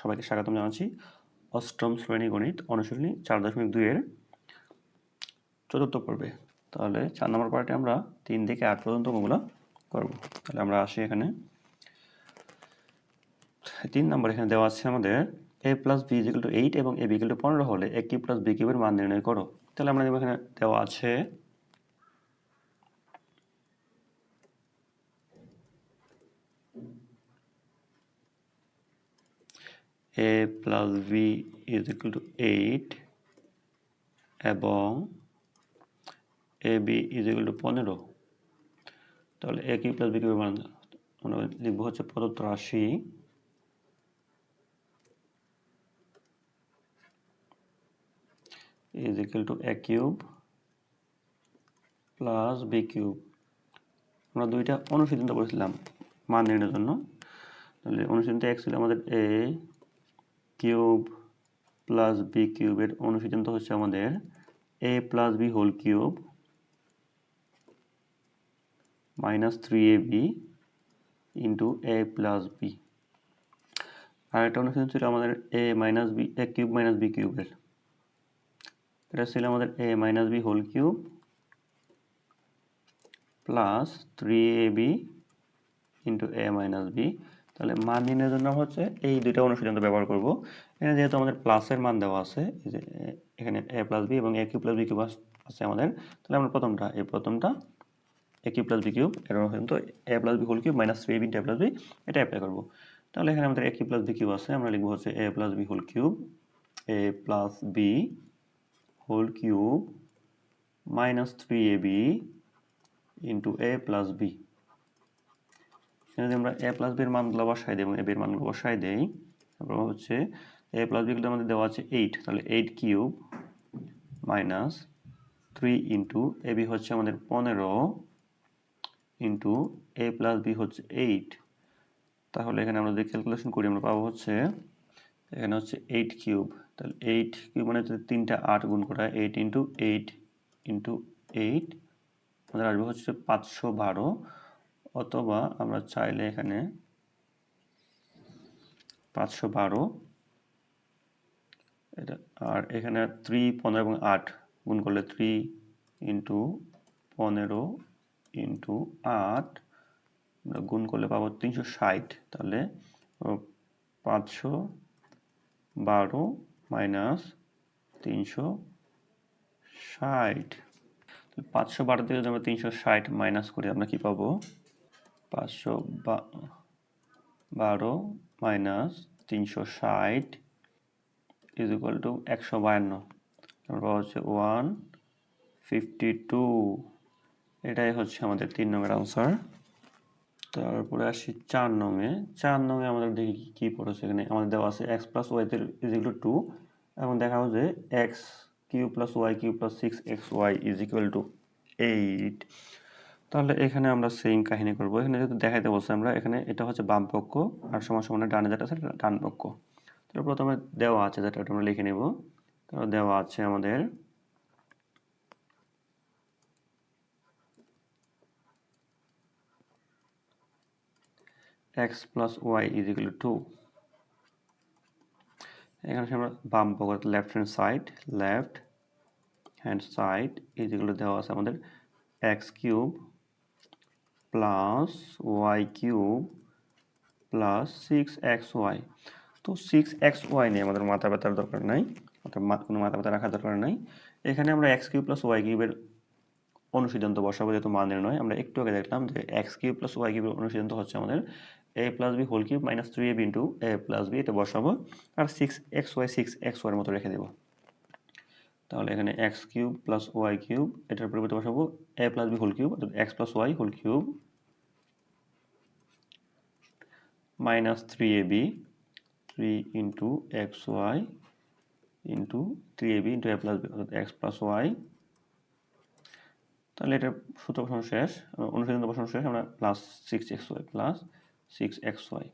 সবাইকে স্বাগতম জানাচ্ছি। অষ্টম শ্রেণি গণিত অনুশীলনী চার দশমিক দুইয়ের চতুর্থ পর্বে। তাহলে চার নম্বর পার্টে আমরা তিন থেকে আট পর্যন্ত ওগুলো করব। তাহলে আমরা আসি এখানে। তিন নম্বর এখানে দেওয়া আছে আমাদের, A plus B is equal to eight এবং এ বিকেল টু পনেরো হলে এ কিউব প্লাস বি কিউবের মান নির্ণয় করো। তাহলে আমরা এখানে দেওয়া আছে A plus B is equal to eight এবং A B is equal to পনেরো। তাহলে A cube plus B cube আমরা লিখব হচ্ছে প্রদত্ত রাশি is equal to A cube plus B cube আমরা দুইটা অনুসিদ্ধান্ত করেছিলাম মান নির্ণয়ের জন্য। তাহলে অনুসিদ্ধান্ত এক ছিল আমাদের এ কিউব প্লাস বি কিউবের অনুসিদ্ধান্ত হচ্ছে আমাদের A plus B whole cube minus three A B into A plus B. আর একটা অনুসিদ্ধান্ত ছিল আমাদের A minus B, A cube minus B কিউবের। এটা ছিল আমাদের A minus B whole cube plus three A B into A minus B. তাহলে মান নির্ণয়ের জন্য হচ্ছে এই দুইটা অনুসিদ্ধান্ত ব্যবহার করব। এখানে যেহেতু আমাদের প্লাসের মান দেওয়া আছে যে, এখানে এ প্লাস বি এবং A cube plus B cube আছে আমাদের, তাহলে আমরা প্রথমটা, এই প্রথমটা A cube plus B cube এর অনুসিদ্ধান্ত A plus B whole cube minus three B plus B এটা অ্যাপ্লাই করব। তাহলে এখানে আমাদের A cube plus B cube আছে, আমরা লিখব হচ্ছে A plus B whole cube A plus B whole cube minus three A B into A plus B এখানে যদি আমরা এ প্লাস বির মানগুলো বসাই দিই এবং এ বির মানগুলো বসাই দেই, তারপর হচ্ছে এ প্লাস বিগুলো আমাদের দেওয়া আছে এইট তাহলে eight cube minus three into A B হচ্ছে আমাদের পনেরো ইন্টু এ প্লাস বি হচ্ছে এইট তাহলে এখানে আমরা যদি ক্যালকুলেশন করি, আমরা পাবো হচ্ছে, এখানে হচ্ছে এইট কিউব তাহলে এইট কিউব মানে তিনটা আট গুণ করা eight into eight into eight আমাদের আসবে হচ্ছে পাঁচশো বারো। অথবা আমরা চাইলে এখানে পাঁচশো বারো, এটা আর এখানে থ্রি পনেরো এবং আট গুণ করলে থ্রি ইন্টু পনেরো ইন্টু আট, আমরা গুণ করলে পাবো তিনশো ষাট, তাহলে পাঁচশো বারো মাইনাস তিনশো ষাট। পাঁচশো বারো থেকে যদি আমরা তিনশো ষাট মাইনাস করি, আমরা কী পাবো? পাঁচশো বারো মাইনাস তিনশো ষাট ইজ ইকুয়াল টু একশো বায়ান্ন। তারপর হচ্ছে ওয়ান ফিফটি টু এটাই হচ্ছে আমাদের তিন নম্বর আনসার তারপরে আসি চার নঙে চার নঙে আমাদের দেখি কী পড়েছে এখানে। আমাদের দেওয়া আছে X plus Y is equal to এবং দেখা হচ্ছে X cube plus Y cube plus six X Y is equal to eight তাহলে এখানে আমরা সেম কাহিনী করব। এখানে যেহেতু দেখাইতে বলছি আমরা, এখানে এটা হচ্ছে বাম পক্ষ আর সমান সমানে ডানে যেটা আছে ডান পক্ষ। তাহলে প্রথমে দেওয়া আছে, যেটা আমরা লিখে নেব। তাহলে দেওয়া আছে আমাদের X plus Y is equal to এখানে আমরা বাম পক্ষ left hand side left hand side is equal to দেওয়া আছে আমাদের X cube plus Y cube plus six X Y তো সিক্স এক্স ওয়াই নিয়ে আমাদের মাথা ব্যথার দরকার নাই, অর্থাৎ কোনো মাথা ব্যথা রাখার দরকার নাই। এখানে আমরা এক্স কিউব প্লাস ওয়াই কিউবের অনুসিদ্ধান্ত বসাবো, যেহেতু মান নির্ণয়। আমরা একটু আগে দেখলাম যে এক্স কিউব প্লাস ওয়াই কিউবের অনুসিদ্ধান্ত হচ্ছে আমাদের A plus B whole cube minus three A B into A plus B এটা বসাবো। আর six X Y six X ওয়াইয়ের মতো রেখে দেবো। তাহলে এখানে X cube plus Y cube এটার পরিবর্তে বসাবো A plus B whole cube অর্থাৎ X plus Y whole cube into X Y into three A B into A plus B অর্থাৎ এক্স প্লাস ওয়াই তাহলে এটার সূত্র বসানো শেষ অনুসিদ্ধান্ত বসানো শেষ, আমরা plus six X Y plus six X Y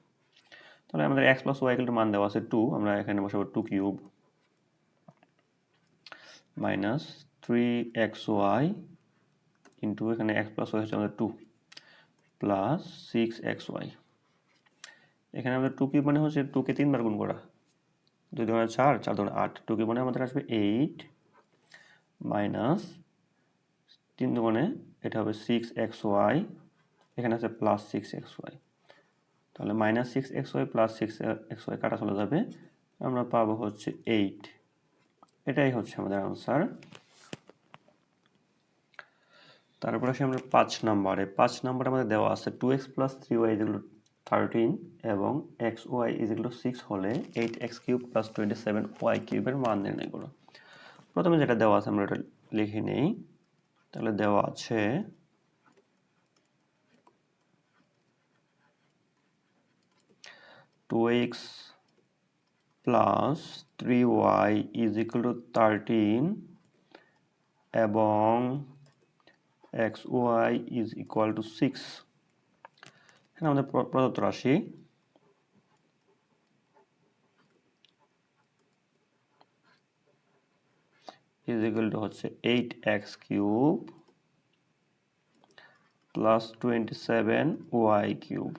তাহলে আমাদের এক্স প্লাস ওয়াই মান দেওয়া আছে টু আমরা এখানে বসাবো two cube minus three X Y into এখানে এক্স প্লাস ওয়াই হচ্ছে আমাদের two plus six X Y এখানে আমাদের টু মানে হচ্ছে টুকে তিনবার গুণ করা। দুই দুগুণে চার চার দুগুণে আট। টু মানে আমাদের আসবে এইট মাইনাস তিন দুগুণে, এটা হবে সিক্স এক্স ওয়াই এখানে আছে প্লাস সিক্স এক্স ওয়াই তাহলে minus six X Y plus six X Y কাটা চলে যাবে, আমরা পাবো হচ্ছে এইট এটাই হচ্ছে আমাদের আনসার তারপরে আসি আমরা পাঁচ নম্বরে পাঁচ নম্বরে আমাদের দেওয়া আছে two X plus three Y যেগুলো থার্টিন এবং এক্স ওয়াই ইজিগুলো সিক্স হলে eight X cube plus twenty seven Y কিউবের মান নির্ণয় করো। প্রথমে যেটা দেওয়া আছে আমরা এটা লিখে নেই। তাহলে দেওয়া আছে two X plus three Y is equal to thirteen এবং X Y is equal to six এখানে আমাদের প্রদত্ত রাশি ইজ ইকুয়াল টু হচ্ছে eight X cube plus twenty seven Y cube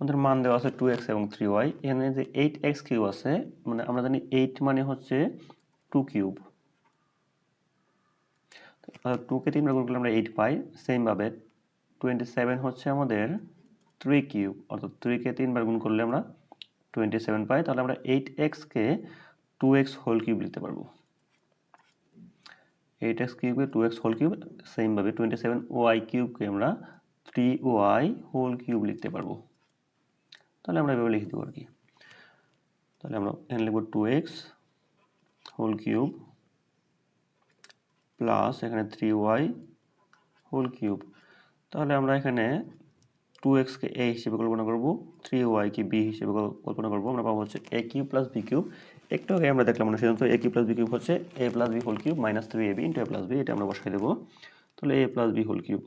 আমাদের মান দেওয়া আছে টু এক্স এবং থ্রি ওয়াই এখানে যে এইট এক্স কিউব আছে মানে আমরা জানি এইট মানে হচ্ছে টু কিউব টুকে তিনবার গুণ করলে আমরা এইট পাই। সেমভাবে টোয়েন্টি সেভেন হচ্ছে আমাদের থ্রি কিউব অর্থাৎ থ্রিকে তিনবার গুণ করলে আমরা টোয়েন্টি সেভেন পাই, তাহলে আমরা এইট এক্সকে টু এক্স হোল কিউব লিখতে পারব। এইট এক্স কিউবে টু এক্স হোল কিউব সেমভাবে টোয়েন্টি সেভেন ওয়াই কিউবকে আমরা থ্রি ওয়াই হোল কিউব লিখতে পারব। তাহলে আমরা এভাবে লিখে দেবো আর কি। তাহলে আমরা এখানে লিখব two X whole cube plus এখানে থ্রি ওয়াই হোল কিউব তাহলে আমরা এখানে টু এক্সকে এ হিসেবে কল্পনা করব থ্রি ওয়াইকে বি হিসেবে কল্পনা করব, আমরা পাবো হচ্ছে A cube plus B cube. একটু আগে আমরা দেখলাম না সিদ্ধান্ত A cube plus B cube হচ্ছে A plus B whole cube minus three A B into A plus B এটা আমরা বসাই দেবো। তাহলে A plus B whole cube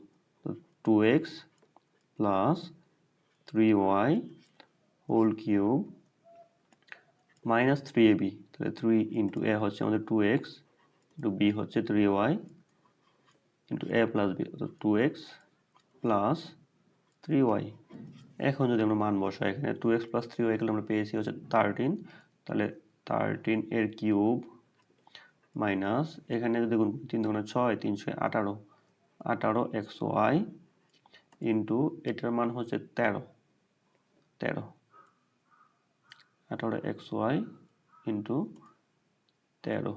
two X plus three Y whole cube minus three A B তাহলে three into এ হচ্ছে আমাদের two X into B হচ্ছে three Y into A plus B two X plus three Y এখন যদি আমরা মান বসাই এখানে two X plus three Y আমরা পেয়েছি হচ্ছে থার্টিন তাহলে থার্টিন এর কিউব মাইনাস এখানে যদি করি, তিন দুগুণে ছয় তিনশো আঠারো। আঠারো এক্স ওয়াই ইন্টু এটার মান হচ্ছে তেরো। তেরো। আঠারো এক্স ওয়াই ইন্টু তেরো।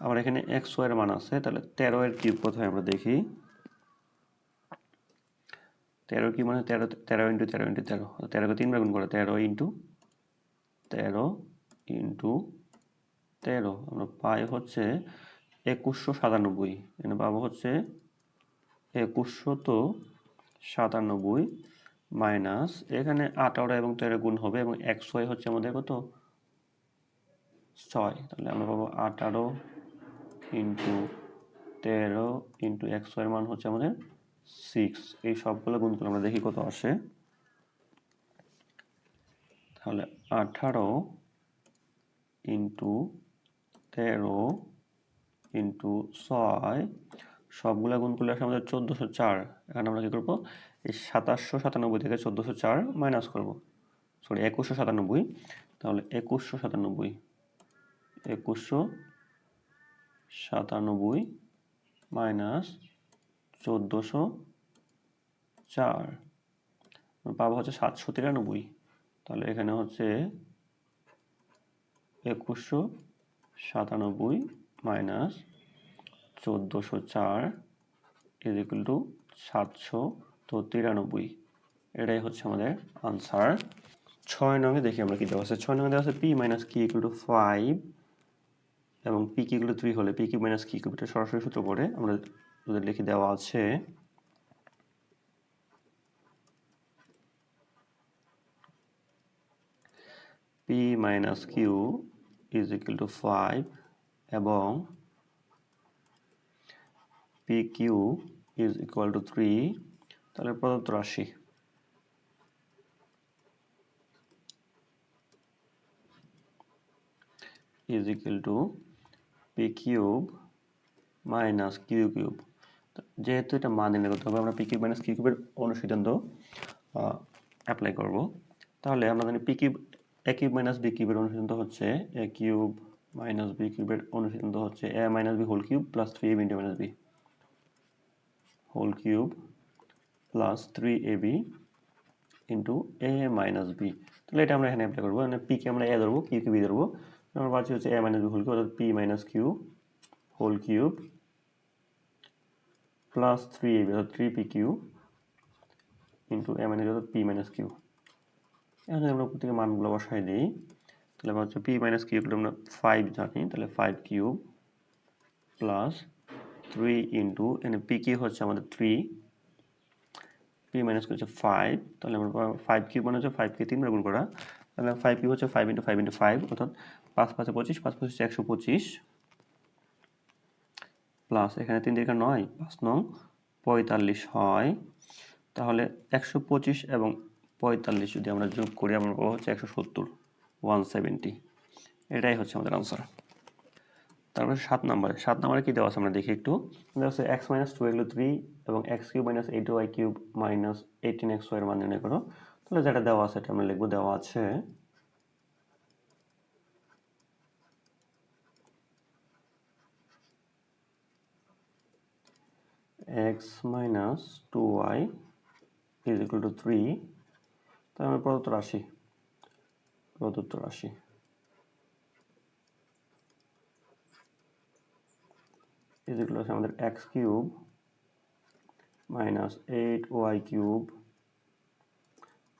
আবার এখানে এক্স ওয়াইয়ের মান আছে তাহলে তেরো এর কিউব কোথায় আমরা দেখি? তেরো কি মানে তেরো তেরো ইন্টু তেরো ইন্টু তেরো। তেরোকে তিনবার গুণ করে, তেরো ইন্টু তেরো ইন্টু তেরো। আমরা পাই হচ্ছে একুশশো সাতানব্বই। এখানে পাবো হচ্ছে একুশশো তো সাতানব্বই মাইনাস এখানে আঠারো এবং তেরো গুণ হবে এবং এক্স ওয়াই হচ্ছে আমাদের কত? ছয়। তাহলে আমরা পাবো আঠারো ইন্টু তেরো ইন্টু এক্স ওয়াই মান হচ্ছে আমাদের সিক্স এই সবগুলো গুণ করলে আমরা দেখি কত আসে। তাহলে আঠারো ইন্টু তেরো ইন্টু ছয়, সবগুলা গুণ করলে আসে আমাদের চোদ্দোশো চার। এখানে আমরা কী করব? এই সাতাশশো সাতানব্বই থেকে চোদ্দোশো চার মাইনাস করব। সরি একুশশো সাতানব্বই। তাহলে একুশশো সাতানব্বই একুশশো সাতানব্বই মাইনাস চোদ্দোশো চার। পাবো হচ্ছে সাতশো তিরানব্বই। তাহলে এখানে হচ্ছে একুশশো সাতানব্বই মাইনাস চোদ্দোশো চার ইজ ইকুয়াল টু সাতশো তো তিরানব্বই। এটাই হচ্ছে আমাদের আনসার ছয় নঙে দেখি আমরা কী দেওয়া আছে। ছয় নঙে দেওয়া আছে P minus Q equal to five এবং P Q equal to three হলে P Q minus Q equal সরাসরি সূত্র করে আমরা ওদের লিখে দেওয়া আছে। P minus Q is equal to five এবং P Q is equal to three তাহলে প্রদত্ত রাশি। Is equal to P cube minus Q cube যেহেতু এটা মান নির্ণয় করতে হবে, আমরা পি কিউব মাইনাস কিউ কিউবের অনুসিদ্ধান্ত অ্যাপ্লাই করব। তাহলে আমরা জানি P cube A cube minus B কিউবের অনুসিদ্ধান্ত হচ্ছে এ কিউব মাইনাস বি কিউবের অনুসিদ্ধান্ত হচ্ছে A minus B whole cube plus three A B into minus B whole cube plus three A B into A minus B তাহলে এটা আমরা এখানে অ্যাপ্লাই করব মানে পিকে আমরা এ ধরবো কিউকে বি ধরবো। আমরা পাচ্ছি হচ্ছে a minus b whole cube অর্থাৎ p minus q whole cube plus three অর্থাৎ three p q into a minus অর্থাৎ পি মাইনাস কিউ এখন যদি আমরা প্রত্যেকে মানগুলো বসাই দিই। তাহলে আমরা হচ্ছে পি মাইনাস কিউব আমরা ফাইভ জানি, তাহলে five cube plus three into এখানে পি কিউ হচ্ছে আমাদের থ্রি পি মাইনাস হচ্ছে ফাইভ তাহলে আমরা ফাইভ কিউব মানে হচ্ছে ফাইভকে তিনবার গুণ করা। তাহলে ফাইভ কিউব হচ্ছে five into five into five অর্থাৎ পাঁচ পাঁচে পঁচিশ, পাঁচ পঁচিশ একশো পঁচিশ। প্লাস এখানে তিন দিকে নয়, পাঁচ নং, পঁয়তাল্লিশ হয়। তাহলে একশো পঁচিশ এবং পঁয়তাল্লিশ যদি আমরা যোগ করি, আমরা পাবো হচ্ছে একশো সত্তর ওয়ান সেভেন্টি এটাই হচ্ছে আমাদের আনসার তারপরে সাত নম্বরে সাত নম্বরে কী দেওয়া আছে আমরা দেখি একটু? দেওয়া আছে এক্স মাইনাস টু এগুলো থ্রি এবং x cube minus eight y cube minus eighteen x ওয়াইয়ের মান নির্ণয় করো। তাহলে যেটা দেওয়া আছে, এটা আমরা লিখব দেওয়া আছে x minus two y is equal to three তাহলে আমরা প্রদত্ত রাশি প্রদত্ত রাশি ইজ ইকুয়াল আছে আমাদের x cube minus eight y cube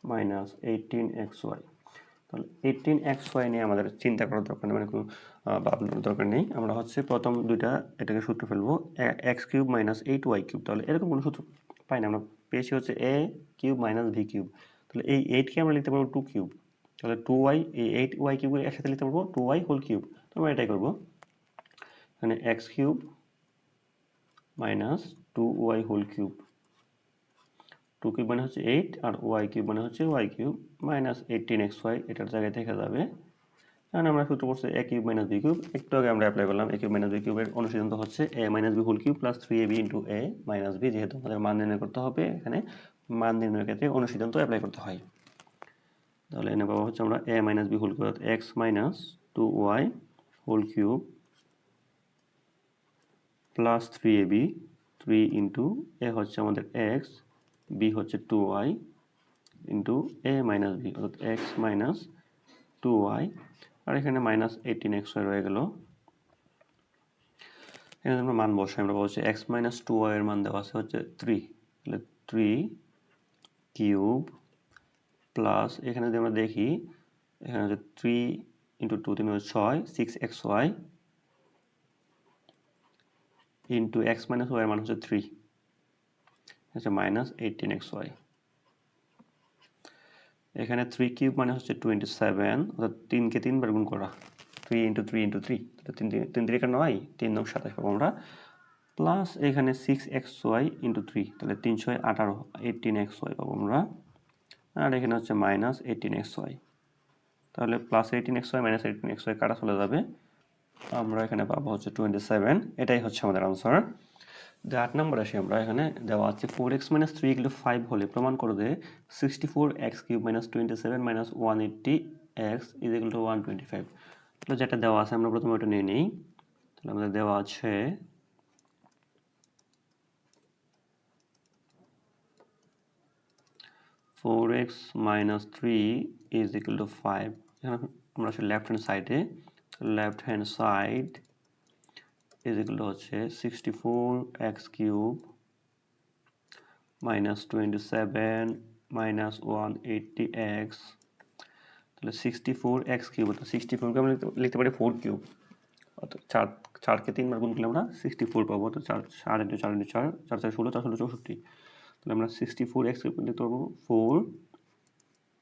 minus eighteen x y তাহলে এইটিন এক্স ওয়াই নিয়ে আমাদের চিন্তা করার দরকার নেই মানে কোনো ভাবনার দরকার নেই। আমরা হচ্ছে প্রথম দুইটা এটাকে সূত্র ফেলব x cube minus eight y cube তাহলে এরকম কোনো সূত্র পাই না, আমরা পেয়েছি হচ্ছে a cube minus v cube তাহলে এই এইটকে আমরা লিখতে পারব টু কিউব তাহলে টু ওয়াই এই এইট ওয়াই কিউব একসাথে লিখতে পারব টু ওয়াই হোল কিউব তো আমরা এটাই করব। এখানে x cube minus two y whole cube two cube মানে হচ্ছে এইট আর ওয়াই কিউব মানে হচ্ছে y cube minus eighteen x y এটার জায়গায় দেখা যাবে। কারণ আমরা সূত্র করছি a cube minus b cube একটু আগে আমরা অ্যাপ্লাই করলাম এ কিউব মাইনাস বি কিউবের অনুসিদ্ধান্ত হচ্ছে a minus b whole cube plus three a b into a minus b যেহেতু আমাদের মান নির্ণয় করতে হবে, এখানে মান নির্ণয়ের ক্ষেত্রে অনুসিদ্ধান্ত অ্যাপ্লাই করতে হয়। তাহলে এনে পাবো হচ্ছে আমরা a minus b whole cube x minus two y whole cube plus three a b three into a হচ্ছে আমাদের এক্স বি হচ্ছে two y into a minus b অর্থাৎ এক্স মাইনাস টু ওয়াই আর এখানে মাইনাস এইটিন এক্স ওয়াই রয়ে গেল। এখানে আমরা মান বসাই, আমরা বলছি এক্স মাইনাস টু ওয়াই এর মান দেওয়া আছে হচ্ছে থ্রি তাহলে থ্রি কিউব প্লাস এখানে যদি আমরা দেখি, এখানে হচ্ছে থ্রি ইন্টু টু তিন হচ্ছে ছয় six x y into x minus y এর মান হচ্ছে থ্রি হচ্ছে মাইনাস এইটিন এক্স ওয়াই এখানে থ্রি কিউব মানে হচ্ছে টোয়েন্টি সেভেন অর্থাৎ তিনকে তিনবার গুণ করা। Three into three into three তিন- তিন তিরিকা নয় তিন নং সাতাশ পাবো আমরা। প্লাস এখানে six x y into three তাহলে তিনশো আঠারো এইটিন এক্স ওয়াই পাবো আমরা। আর এখানে হচ্ছে মাইনাস এইটিন এক্স ওয়াই তাহলে plus eighteen x y minus eighteen x y কাটা চলে যাবে। আমরা এখানে পাবো হচ্ছে টোয়েন্টি সেভেন এটাই হচ্ছে আমাদের আনসার যে আট নম্বর আসি আমরা, এখানে দেওয়া আছে four x minus three equal five হলে প্রমাণ করো যে sixty four x cube minus twenty seven minus one eighty x is equal to one twenty five তাহলে যেটা দেওয়া আছে আমরা প্রথমে ওটা নিয়ে নিই। তাহলে আমাদের দেওয়া আছে four x minus three is equal to five এখানে আমরা আসলে লেফট হ্যান্ড সাইডে লেফট হ্যান্ড সাইড ইকুয়াল হচ্ছে sixty four x cube minus twenty seven minus one eighty x তাহলে সিক্সটি ফোর এক্স কিউব অর্থাৎ সিক্সটি ফোরকে আমরা লিখতে- লিখতে পারি ফোর কিউব অর্থাৎ চার, চারকে তিনবার গুণ করলে আমরা সিক্সটি ফোর পাবো তো চার চার ইন্টু চার ইন্টু চার চার চার ষোলো চার ষোলো চৌষট্টি, তাহলে আমরা সিক্সটি ফোর এক্স কিউব লিখতে পারব ফোর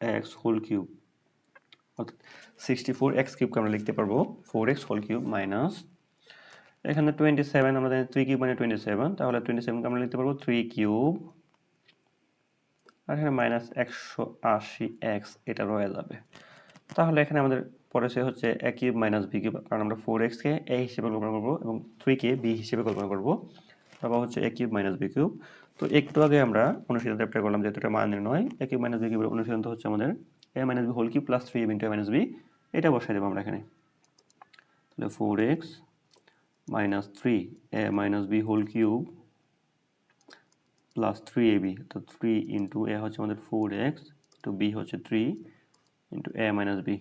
এক্স হোল কিউব অর্থাৎ সিক্সটি ফোর এক্স কিউবকে আমরা লিখতে পারব four x whole cube minus এখানে টোয়েন্টি সেভেন আমাদের থ্রি কিউব মানে টোয়েন্টি সেভেন তাহলে টোয়েন্টি সেভেনকে আমরা লিখতে পারব থ্রি কিউব আর এখানে মাইনাস একশো আশি এক্স এটা রয়ে যাবে। তাহলে এখানে আমাদের পরে সে হচ্ছে a cube minus b cube কারণ আমরা ফোর এক্সকে এ হিসেবে কল্পনা করব এবং থ্রিকে বি হিসেবে কল্পনা করব। তারপর হচ্ছে a cube minus b cube তো একটু আগে আমরা অনুসিদ্ধান্ত অ্যাপ্লাই করলাম যেহেতু এটা মান নির্ণয় একই মাইনাস বি কি অনুসিদ্ধান্ত হচ্ছে আমাদের a minus b whole cube plus three into a minus b এটা বসাই দেবো আমরা এখানে। তাহলে four x minus three a minus b whole cube plus three a b তো থ্রি ইন্টু এ হচ্ছে আমাদের ফোর এক্স টু বি হচ্ছে three into a minus b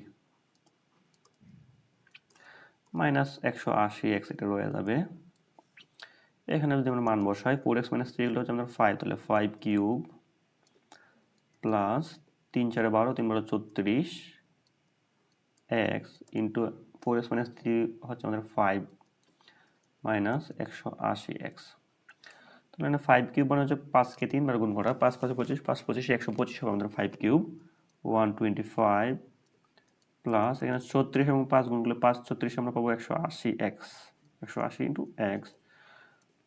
minus একশো আশি এক্স এটা রয়ে যাবে। এখানে যদি আমরা মান বসাই ফোর এক্স মাইনাস থ্রি হচ্ছে আমাদের ফাইভ তাহলে ফাইভ কিউব প্লাস তিন চারে বারো, তিন বারো চৌত্রিশ x into four x minus three হচ্ছে আমাদের ফাইভ মাইনাস একশো আশি এক্স। তাহলে এখানে ফাইভ কিউব মানে হচ্ছে পাঁচকে তিনবার গুণ করা, পাঁচ, পাঁচে পঁচিশ, পাঁচ, পঁচিশে, একশো পঁচিশ হবে আমাদের five cube one twenty five plus এখানে ছত্রিশ এবং পাঁচ গুণ করলে পাঁচ ছত্রিশ আমরা পাবো একশো আশি এক্স, একশো আশি ইন্টু এক্স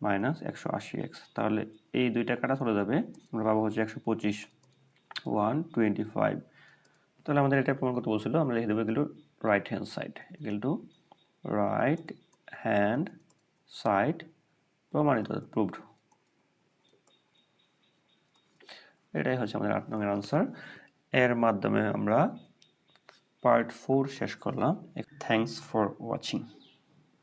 মাইনাস একশো আশি এক্স। তাহলে এই দুইটা কাটা চলে যাবে, আমরা পাবো হচ্ছে একশো পঁচিশ ওয়ান টোয়েন্টি ফাইভ তাহলে আমাদের এটা প্রমাণ করতে বলছিল, আমরা লিখে দেবো এগুলো রাইট হ্যান্ড সাইড এগুলো রাইট হ্যান্ড সাইড প্রমাণিত প্রুভড এটাই হচ্ছে আমাদের আট নম্বর আনসার এর মাধ্যমে আমরা পার্ট ফোর শেষ করলাম। Thanks for watching